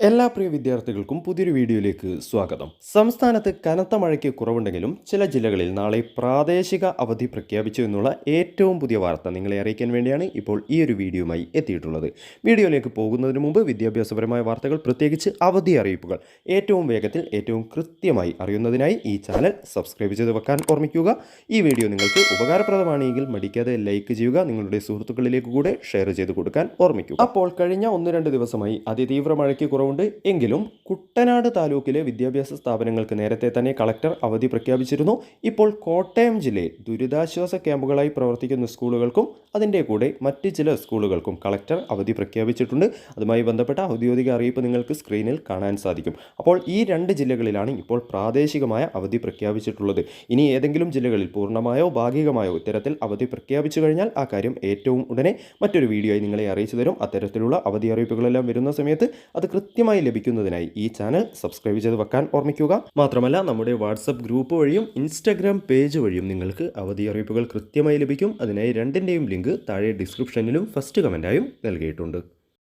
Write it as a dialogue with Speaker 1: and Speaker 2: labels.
Speaker 1: എല്ലാ പ്രിയ വിദ്യാർത്ഥികൾക്കും പുതിയൊരു വീഡിയോയിലേക്ക് സ്വാഗതം. സംസ്ഥാനത്ത് കനത്ത മഴയ്ക്ക് കുറവുണ്ടെങ്കിലും ചില ജില്ലകളിൽ നാളെ പ്രാദേശിക അവധി പ്രഖ്യാപിച്ചു എന്നുള്ള ഏറ്റവും പുതിയ വാർത്ത നിങ്ങളെ അറിയിക്കാൻ വേണ്ടിയാണ് ഇപ്പോൾ ഈ ഒരു വീഡിയോയുമായി എത്തിയിട്ടുള്ളത്. വീഡിയോയിലേക്ക് പോകുന്നതിന് മുമ്പ് വിദ്യാഭ്യാസപരമായ വാർത്തകൾ പ്രത്യേകിച്ച് അവധി അറിയിപ്പുകൾ ഏറ്റവും വേഗത്തിൽ ഏറ്റവും കൃത്യമായി അറിയുന്നതിനായി ഈ ചാനൽ സബ്സ്ക്രൈബ് ചെയ്ത് വെക്കാൻ ഓർമ്മിക്കുക. ഈ വീഡിയോ നിങ്ങൾക്ക് ഉപകാരപ്രദമാണെങ്കിൽ മടിക്കാതെ ലൈക്ക് ചെയ്യുക നിങ്ങളുടെ സുഹൃത്തുക്കളിലേക്ക് കൂടെ ഷെയർ ചെയ്ത് കൊടുക്കാൻ ഓർമ്മിക്കുക. അപ്പോൾ കഴിഞ്ഞ ഒന്ന് രണ്ട് ദിവസമായി അതിതീവ്ര മഴയ്ക്ക് കുറവുണ്ട് എങ്കിലും കുട്ടനാട് താലൂക്കിലെ വിദ്യാഭ്യാസ സ്ഥാപനങ്ങൾക്ക് നേരത്തെ തന്നെ കളക്ടർ അവധി പ്രഖ്യാപിച്ചിരുന്നു. ഇപ്പോൾ കോട്ടയം ജില്ലയിൽ ദുരിതാശ്വാസ ക്യാമ്പുകളായി പ്രവർത്തിക്കുന്ന സ്കൂളുകൾക്കും അതിന്റെ കൂടെ മറ്റ് ചില സ്കൂളുകൾക്കും കളക്ടർ അവധി പ്രഖ്യാപിച്ചിട്ടുണ്ട്. അതുമായി ബന്ധപ്പെട്ട ഔദ്യോഗിക അറിയിപ്പ് നിങ്ങൾക്ക് സ്ക്രീനിൽ കാണാൻ സാധിക്കും. അപ്പോൾ ഈ രണ്ട് ജില്ലകളിലാണ് ഇപ്പോൾ പ്രാദേശികമായ അവധി പ്രഖ്യാപിച്ചിട്ടുള്ളത്. ഇനി ഏതെങ്കിലും ജില്ലകളിൽ പൂർണമായോ ഭാഗികമായോ ഇത്തരത്തിൽ അവധി പ്രഖ്യാപിച്ചു കഴിഞ്ഞാൽ ആ കാര്യം ഏറ്റവും ഉടനെ മറ്റൊരു വീഡിയോയിൽ നിങ്ങളെ അറിയിച്ചു തരും. അത്തരത്തിലുള്ള അവധി അറിയിപ്പുകളെല്ലാം വരുന്ന സമയത്ത് അത് കൃത്യമായി ലഭിക്കുന്നതിനായി ഈ ചാനൽ സബ്സ്ക്രൈബ് ചെയ്ത് വെക്കാൻ ഓർമ്മിക്കുക. മാത്രമല്ല നമ്മുടെ വാട്സപ്പ് ഗ്രൂപ്പ് വഴിയും ഇൻസ്റ്റാഗ്രാം പേജ് വഴിയും നിങ്ങൾക്ക് അവധി അറിയിപ്പുകൾ കൃത്യമായി ലഭിക്കും. അതിനായി രണ്ടിന്റെയും ലിങ്ക് താഴെ ഡിസ്ക്രിപ്ഷനിലും ഫസ്റ്റ് കമന്റായും നൽകിയിട്ടുണ്ട്.